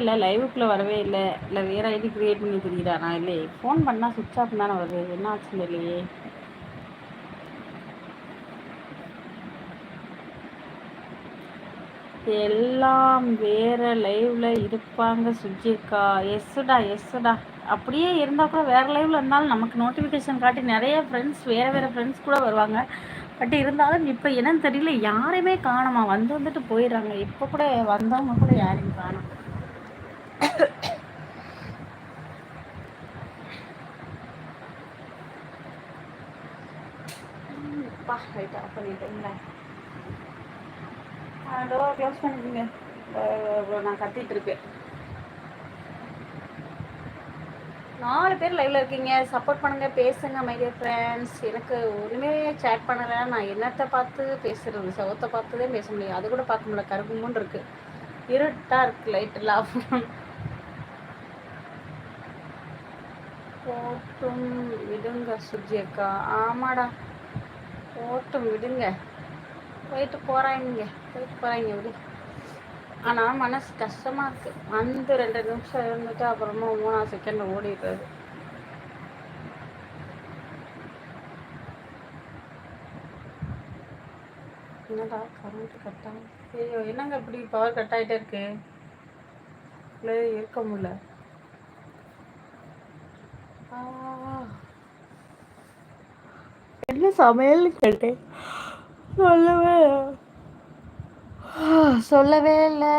இல்லை லைவுக்குள்ளே வரவே இல்லை. இல்லை வேறு ஐடி க்ரியேட் பண்ணி தெரியுறானா? இல்லையே ஃபோன் பண்ணால் சுவிட்ச் ஆஃப் தானே வருது. என்ன ஆச்சுன்னு இல்லையே எல்லாம் வேற லைவ்ல இருப்பாங்க சுஜிக்கா. எஸ்டா எஸ்டா அப்படியே இருந்தால் கூட வேற லைவ்ல இருந்தாலும் நமக்கு நோட்டிஃபிகேஷன் காட்டி நிறைய ஃப்ரெண்ட்ஸ் வேற வேற ஃப்ரெண்ட்ஸ் கூட வருவாங்க. பட் இருந்தாலும் இப்போ என்னன்னு தெரியல. யாரையுமே காணுமா? வந்து வந்துட்டு போயிடுறாங்க. இப்போ கூட வந்தவங்க கூட யாரையும் காணும். ரைட் ஆஃப் பண்ணிட்டேங்களா டோர் க்ளோஸ் நான் கத்திட்டு இருக்கேன். நாலு பேர் லைவ்ல இருக்கீங்க. சப்போர்ட் பண்ணுங்க பேசுங்க மை டியர் ஃப்ரெண்ட்ஸ் எனக்கு ஒன்றுமே சேட் பண்ணலை. நான் என்னத்தை பார்த்து பேசுறது? சவத்தை பார்த்து தான் பேச முடியும். அது கூட பார்க்க முடியல. கருகுமுன்னு இருக்கு. இருட்டா இருக்கு லைட் எல்லாம். போட்டும் விடுங்க சுஜி அக்கா. ஆமாடா. போட்டும் விடுங்க. போயிட்டு போகிறாங்க போயிட்டு போகிறாங்க விடு. ஆனால் மனசு கஷ்டமாக இருக்குது வந்து ரெண்டு நிமிஷம் இருந்துட்டு அப்புறமா மூணாவது செகண்ட் ஓடிடுறது. என்னடா கரண்ட் கட் ஐயோ என்னங்க இப்படி பவர் கட் ஆகிட்டே இருக்கு? இருக்க முடியல. என்ன சமையல்னு கேட்டேன். சொல்லவே சொல்லவே இல்லை.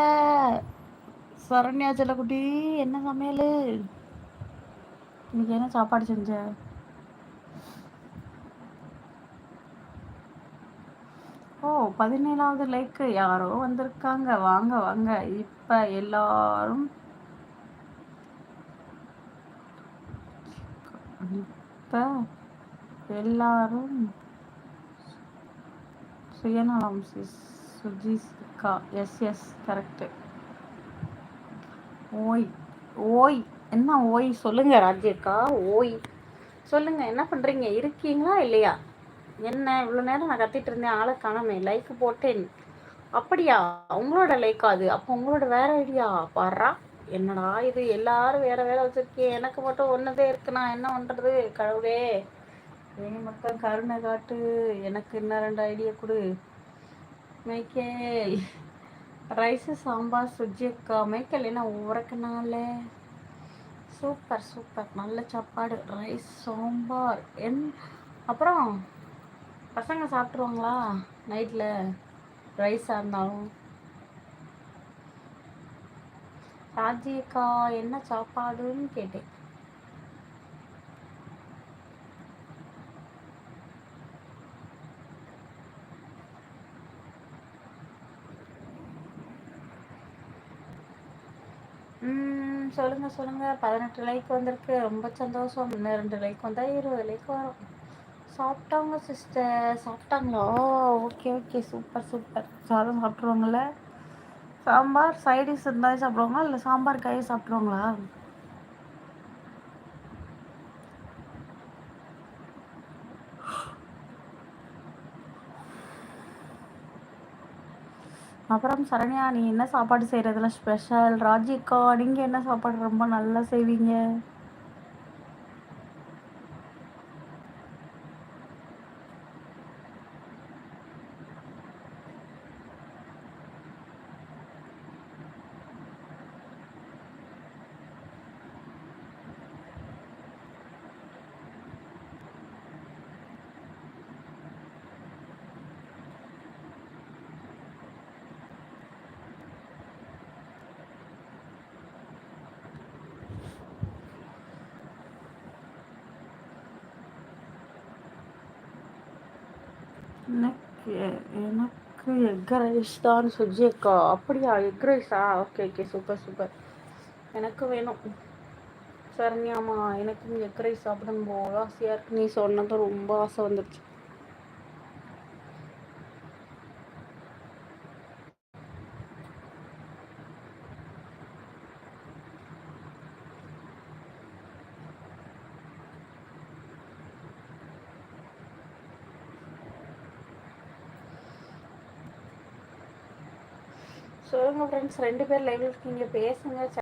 சரண்யா செல்லக்குட்டி என்ன சமையல்? இன்னைக்கு என்ன சாப்பாடு செஞ்ச? ஓ பதினேழாவது லைக்கு யாரோ வந்திருக்காங்க. வாங்க வாங்க. இப்போ எல்லாரும் இப்போ எல்லாரும் சுயநலம் சுஜிஸ்கா எஸ் எஸ் கரெக்டு ஓய் ஓய். என்ன ஓய்? சொல்லுங்க ராஜேக்கா ஓய். சொல்லுங்க என்ன பண்றீங்க? இருக்கீங்களா இல்லையா? என்ன இவ்வளோ நேரம் நான் கத்திட்டு இருந்தேன் ஆளை காணாமே. லைக் போட்டேன். அப்படியா? உங்களோட லைக் அது? அப்போ உங்களோட வேற ஐடியா பாடுறா. என்னடா இது? எல்லாரும் வேற வேற வச்சிருக்கேன் எனக்கு மட்டும் ஒன்னதே இருக்கு. நான் என்ன பண்றது? கடவுளே. நீ மட்டும் கருணை காட்டு. எனக்கு இன்னும் ரெண்டு ஐடியா கொடு. மைக்கேல் ரைஸு சாம்பார் சுஜி அக்கா. மைக்கேல் என்ன உறக்குனால? Super super. நல்ல சாப்பாடு. ரைஸ் சாம்பார். என் அப்புறம் பசங்க சாப்பிட்ருவாங்களா நைட்டில் ரைஸாக இருந்தாலும். ராஜி அக்கா என்ன சாப்பாடுன்னு கேட்டேன். சொல்லுங்க சொல்லுங்க. பதினெட்டு லைக் வந்திருக்கு. ரொம்ப சந்தோஷம். இன்னும் ரெண்டு லைக் வந்தால் இருபது லைக் வரும். சாப்பிட்டாங்க சிஸ்டர் சாப்பிட்டாங்களா? ஓகே ஓகே சூப்பர் சூப்பர் சாதம் சாப்பிட்ருவாங்கல்ல சாம்பார் சைடிஷ் இருந்தாலே சாப்பிடுவாங்களா? இல்லை சாம்பார் காயே சாப்பிடுவாங்களா அப்புறம் சரண்யா நீ என்ன சாப்பாடு செய்கிறதுல ஸ்பெஷல் ராஜிக்கா நீங்கள் என்ன சாப்பாடு ரொம்ப நல்லா செய்வீங்க? எனக்கு எனக்கு எக் ரைஸ் தான் சுஜி அக்கா. அப்படியா? எக் ரைஸா ஓகே ஓகே சூப்பர் சூப்பர் எனக்கு வேணும். சரண்யாமா எனக்கும் எக் ரைஸ் சாப்பிடும் போது ஆசையாக இருக்கு. நீ சொன்னதும் ரொம்ப ஆசை வந்துடுச்சு சொல்லுங்கள் ஃப்ரெண்ட்ஸ் ரெண்டு பேர் லைவ் இருக்கீங்க. பேசுங்க.